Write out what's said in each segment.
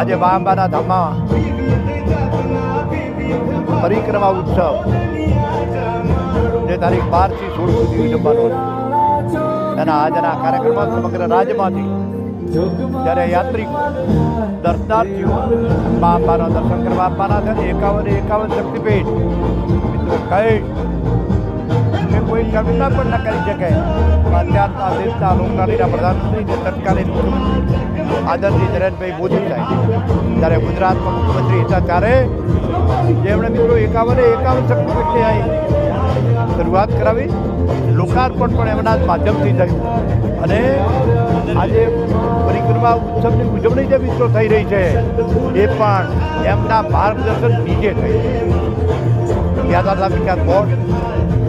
આજે મા અંબાના ધામમાં પરિક્રમા ઉત્સવ. જે તારીખ બારથી સોળ સુધી ઉજવવાનો છે એના આજના કાર્યક્રમમાં સમગ્ર રાજ્યમાંથી જ્યારે યાત્રિક દર્શનાર્થીઓ મા અંબાના દર્શન કરવા આપવાના છે એકાવન એકાવન શક્તિપીઠ. મિત્રો, કઈ કોઈ કલ્પના પણ ન કરી શકે. અત્યાર દેશના લોકલાલીના પ્રધાનમંત્રી જે તત્કાલીન આદરણીય નરેન્દ્રભાઈ મોદી સાહેબ, જ્યારે ગુજરાતમાં મુખ્યમંત્રી હતા ત્યારે જેમણે મિત્રો એકાવને એકાવન શક્તિપીઠની આવી શરૂઆત કરાવી. લોકાર્પણ પણ એમના માધ્યમથી થયું. અને આજે પરિક્રમા ઉત્સવની ઉજવણી જે મિત્રો થઈ રહી છે, એ પણ એમના માર્ગદર્શન નીચે થઈ. યાદાધામ વિકાસ બોર્ડ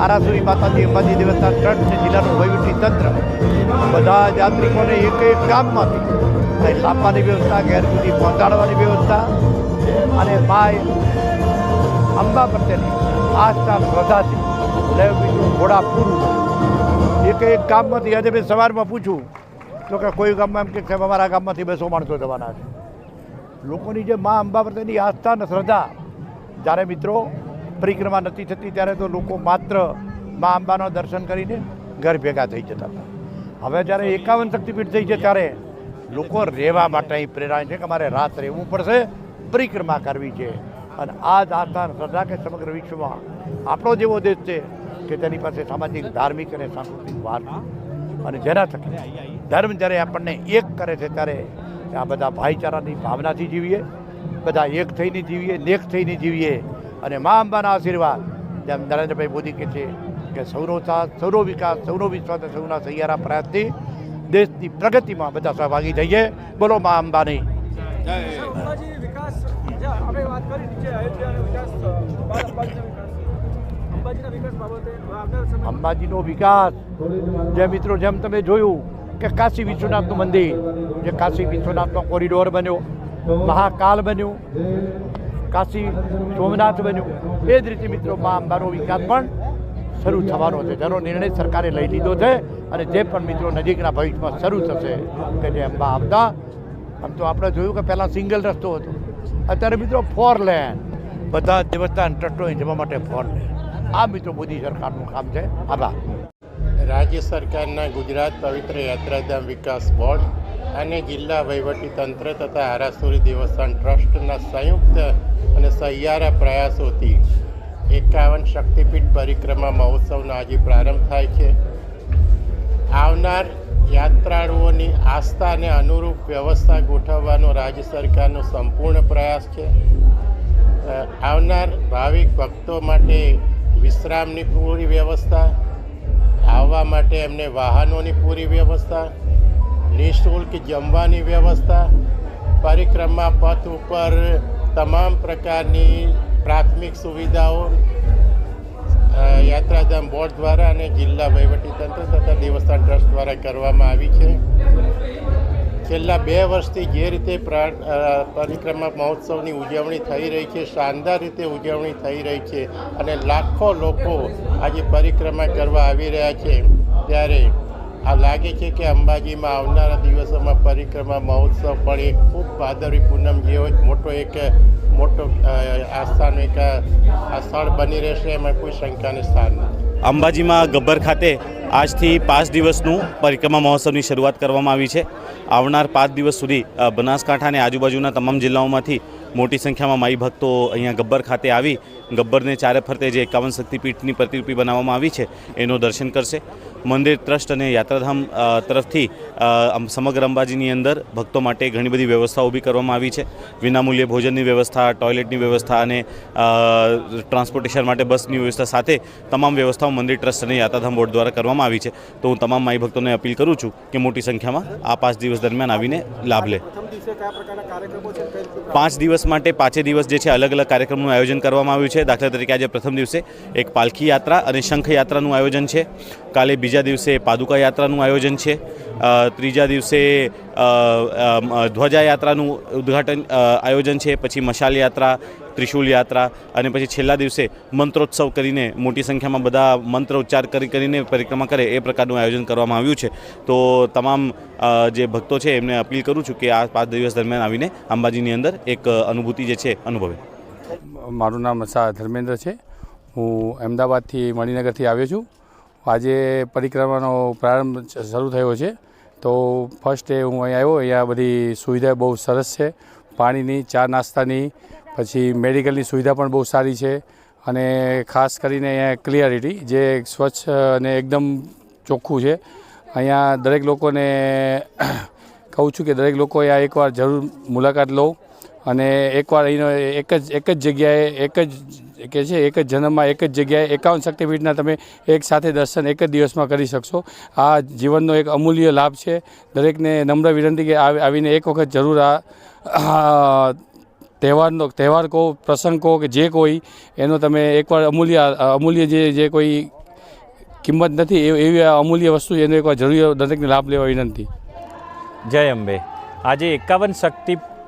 આરાસુરી માતાજી અંબાજી દેવસ્થાન ટ્રસ્ટ જિલ્લાનું વહીવટી તંત્ર. બધા યાત્રિકોને એક એક ગામમાંથી લાવવાની વ્યવસ્થા, ઘેર સુધી પહોંચાડવાની વ્યવસ્થા અને માય અંબા પ્રત્યેની આસ્થા શ્રદ્ધાથી બીજું ઘોડા પૂરું એક એક ગામમાંથી, આજે મેં સવારમાં પૂછું, તો કે કોઈ ગામમાં એમ કે સાહેબ, અમારા ગામમાંથી બસો માણસો જવાના છે. લોકોની જે મા અંબા પ્રત્યેની આસ્થા અને શ્રદ્ધા જ્યારે મિત્રો પરિક્રમા નથી થતી ત્યારે તો લોકો માત્ર મા અંબાનો દર્શન કરીને ઘર ભેગા થઈ જતા હતા. હવે જ્યારે એકાવન શક્તિપીઠ થઈ છે ત્યારે લોકો રહેવા માટે અહીં પ્રેરાય છે કે અમારે રાત રહેવું પડશે, પરિક્રમા કરવી છે. અને આ જ આસ્થા શ્રદ્ધા કે સમગ્ર વિશ્વમાં આપણો જેવો દેશ છે કે તેની પાસે સામાજિક, ધાર્મિક અને સાંસ્કૃતિક વારસો અને જેના થકી ધર્મ જ્યારે આપણને એક કરે છે ત્યારે આ બધા ભાઈચારાની ભાવનાથી જીવીએ, બધા એક થઈને જીવીએ, નેક થઈને જીવીએ અને મા અંબાના આશીર્વાદ. જેમ નરેન્દ્રભાઈ મોદી કહે છે કે સૌનો સાથ સૌનો વિકાસ સૌનો વિશ્વાસ અને સૌના સહિયારા પ્રયાસથી દેશની પ્રગતિમાં બધા સહભાગી થઈએ. બોલો મા અંબાની. વિકાસ જે આપણે વાત કરી નીચે અયોધ્યાનો વિકાસ બાદ અંબાજીનો વિકાસ. અંબાજીના વિકાસ બાબતે આવનાર સમય અંબાજીનો વિકાસ. જે મિત્રો જેમ તમે જોયું કે કાશી વિશ્વનાથનું મંદિર જે કાશી વિશ્વનાથનો કોરિડોર બન્યો મહાકાલ બન્યું. કાશી સોમનાથ બન્યું. એ જ રીતે મિત્રો મા અંબાનો વિકાસ પણ શરૂ થવાનો છે. જેનો નિર્ણય સરકારે લઈ લીધો છે અને જે પણ મિત્રો નજીકના ભવિષ્યમાં શરૂ થશે કે જે અંબા આવતા, આમ તો આપણે જોયું કે પહેલાં સિંગલ રસ્તો હતો. અત્યારે મિત્રો ફોર લેન. બધા દેવસ્થાન ટ્રસ્ટો જવા માટે ફોર લેન. આ મિત્રો મોદી સરકારનું કામ છે. આભાર. રાજ્ય સરકારના ગુજરાત પવિત્ર યાત્રાધામ વિકાસ બોર્ડ અને જિલ્લા વહીવટીતંત્ર તથા આરાસુરી દેવસ્થાન ટ્રસ્ટના સંયુક્ત અને સહિયારા પ્રયાસોથી એકાવન શક્તિપીઠ પરિક્રમા મહોત્સવનો આજે પ્રારંભ થાય છે. આવનાર યાત્રાળુઓની આસ્થાને અનુરૂપ વ્યવસ્થા ગોઠવવાનો રાજ્ય સરકારનો સંપૂર્ણ પ્રયાસ છે. આવનાર ભાવિક ભક્તો માટે વિશ્રામની પૂરી વ્યવસ્થા, આવવા માટે એમને વાહનોની પૂરી વ્યવસ્થા નિઃશુલ્ક જમવાની વ્યવસ્થા, પરિક્રમા પથ ઉપર તમામ પ્રકારની પ્રાથમિક સુવિધાઓ યાત્રાધામ બોર્ડ દ્વારા અને જિલ્લા વહીવટીતંત્ર તથા દેવસ્થાન ટ્રસ્ટ દ્વારા કરવામાં આવી છે. છેલ્લા બે વર્ષથી જે રીતે પ્રા- પરિક્રમા મહોત્સવની ઉજવણી થઈ રહી છે, શાનદાર રીતે ઉજવણી થઈ રહી છે અને લાખો લોકો આજે પરિક્રમા કરવા આવી રહ્યા છે. ત્યારે આ લાગે છે કે અંબાજીમાં આવનારા દિવસોમાં પરિક્રમા, મહોત્સવ પણ એક ખૂબ ભાદરવી પૂનમ જેવો જ મોટો એક, મોટો આસ્થાનું એક આ સ્થળ બની રહેશે એમાં કોઈ શંકાને સ્થાન નથી. અંબાજીમાં ગબ્બર ખાતે આજથી પાંચ દિવસનું પરિક્રમા મહોત્સવની શરૂઆત કરવામાં આવી છે. આવનાર પાંચ દિવસ સુધી બનાસકાંઠા અને આજુબાજુના તમામ જિલ્લાઓમાંથી મોટી સંખ્યામાં માઈ ભક્તો અહીંયા ગબ્બર ખાતે આવી ગબ્બરને ચારે ફરતે જે એકાવન શક્તિપીઠની પ્રતિરૂપી બનાવવામાં આવી છે, એનું દર્શન કરશે. મંદિર ટ્રસ્ટ અને યાત્રાધામ તરફથી સમગ્ર અંબાજીની અંદર ભક્તો માટે ઘણી બધી વ્યવસ્થા ઊભી કરવામાં આવી છે. વિનામૂલ્યે ભોજનની વ્યવસ્થા, ટોયલેટની વ્યવસ્થા અને ટ્રાન્સપોર્ટેશન માટે બસની વ્યવસ્થા સાથે તમામ વ્યવસ્થાઓ મંદિર ટ્રસ્ટ અને યાત્રાધામ બોર્ડ દ્વારા કરવામાં આવી છે. તો હું તમામ માઈ ભક્તોને અપીલ કરું છું કે મોટી સંખ્યામાં આ પાંચ દિવસ દરમિયાન આવીને લાભ લે. પાંચ દિવસ માટે પાંચે દિવસ જે છે અલગ અલગ કાર્યક્રમનું આયોજન કરવામાં આવ્યું છે. દાખલા તરીકે આજે પ્રથમ દિવસે એક પાલખી યાત્રા અને શંખ યાત્રાનું આયોજન છે. કાલે બીજા બીજા દિવસે પાદુકા યાત્રાનું આયોજન છે. ત્રીજા દિવસે ધ્વજા યાત્રાનું ઉદ્ઘાટન આયોજન છે, પછી મશાલ યાત્રા, ત્રિશુલ યાત્રા અને પછી છેલ્લા દિવસે મંત્રોત્સવ કરીને મોટી સંખ્યામાં બધા મંત્ર ઉચ્ચાર કરી, કરીને પરિક્રમા કરે એ પ્રકારનું આયોજન કરવામાં આવ્યું છે. તો તમામ જે ભક્તો છે એમને અપીલ કરું છું કે આ પાંચ દિવસ દરમિયાન આવીને અંબાજીની અંદર એક અનુભૂતિ જે છે અનુભવે. મારું નામ ધર્મેન્દ્ર છે. હું અમદાવાદથી, મણિનગરથી આવ્યો છું. આજે પરિક્રમાનો પ્રારંભ શરૂ થયો છે. તો ફર્સ્ટ ડે હું અહીં આવ્યો, અહીંયા બધી સુવિધા બહુ સરસ છે. પાણીની, ચા નાસ્તાની, પછી મેડિકલની સુવિધા પણ બહુ સારી છે. અને ખાસ કરીને અહીંયા ક્લિયરિટી, જે સ્વચ્છ અને એકદમ ચોખ્ખું છે. અહીંયા દરેક લોકોને, કહું છું કે દરેક લોકો અહીંયા એકવાર જરૂર મુલાકાત લો. અને એકવાર અહીંનો એક જ એક જ જગ્યાએ એક જ કે છે, એક જ જન્મમાં એક જ જગ્યાએ એકાવન શક્તિપીઠના તમે એક સાથે દર્શન એક જ દિવસમાં કરી શકશો. આ જીવનનો એક અમૂલ્ય લાભ છે. દરેકને નમ્ર વિનંતી કે આવ- આવીને એક વખત જરૂર આ તહેવારનો, તહેવાર કહો, પ્રસંગ કહો કે જે કોઈ, એનો તમે એકવાર અમૂલ્ય અમૂલ્ય જે જે કોઈ કિંમત નથી એવી અમૂલ્ય વસ્તુ એનો એકવાર જરૂરી દરેકને લાભ લેવા વિનંતી. જય અંબે. આજે એકાવન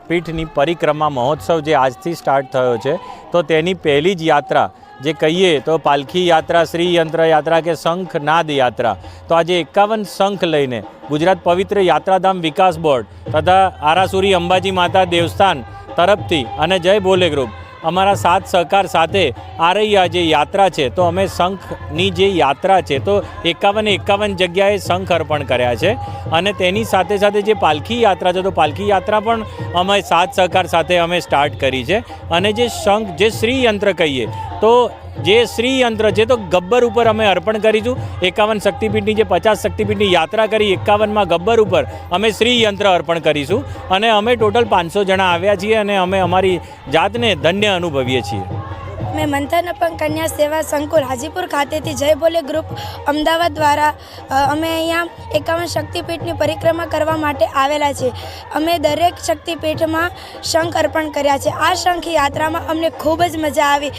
શક્તિપીઠની પરિક્રમા મહોત્સવ જે આજથી સ્ટાર્ટ થયો છે, તો તેની પહેલી જ યાત્રા જે કહીએ તો પાલખી યાત્રા, શ્રી યંત્ર યાત્રા કે શંખ નાદ યાત્રા. તો આજે એકાવન શંખ લઈને ગુજરાત પવિત્ર યાત્રાધામ વિકાસ બોર્ડ તથા આરાસુરી અંબાજી માતા દેવસ્થાન તરફથી અને જય ભોલે ગ્રુપ અમારા સાથ સહકાર સાથે આ રહી આ જે યાત્રા છે, તો અમે શંખની જે યાત્રા છે, તો એકાવન એકાવન જગ્યાએ શંખ અર્પણ કર્યા છે. અને તેની સાથે સાથે જે પાલખી યાત્રા છે, તો પાલખી યાત્રા પણ અમે સાથ સહકાર સાથે અમે સ્ટાર્ટ કરી છે. અને જે શંખ જે શ્રી યંત્ર કહીએ, તો જે શ્રી યંત્ર છે, તો ગબ્બર ઉપર અમે અર્પણ કરીશું. એકાવન શક્તિપીઠની જે પચાસ શક્તિપીઠની યાત્રા કરી, એકાવનમાં ગબ્બર ઉપર અમે શ્રી યંત્ર અર્પણ કરીશું. અને અમે ટોટલ પાંચસો જણા આવ્યા છીએ અને અમે અમારી જાતને ધન્ય અનુભવીએ છીએ. મેં મંથન અપંગ કન્યા સેવા સંકુલ હાજીપુર ખાતેથી જય બોલે ગ્રુપ અમદાવાદ દ્વારા અમે અહીંયા એકાવન શક્તિપીઠની પરિક્રમા કરવા માટે આવેલા છે અમે દરેક શક્તિપીઠમાં શંખ અર્પણ કર્યા છે. આ શંખ યાત્રામાં અમને ખૂબ જ મજા આવી.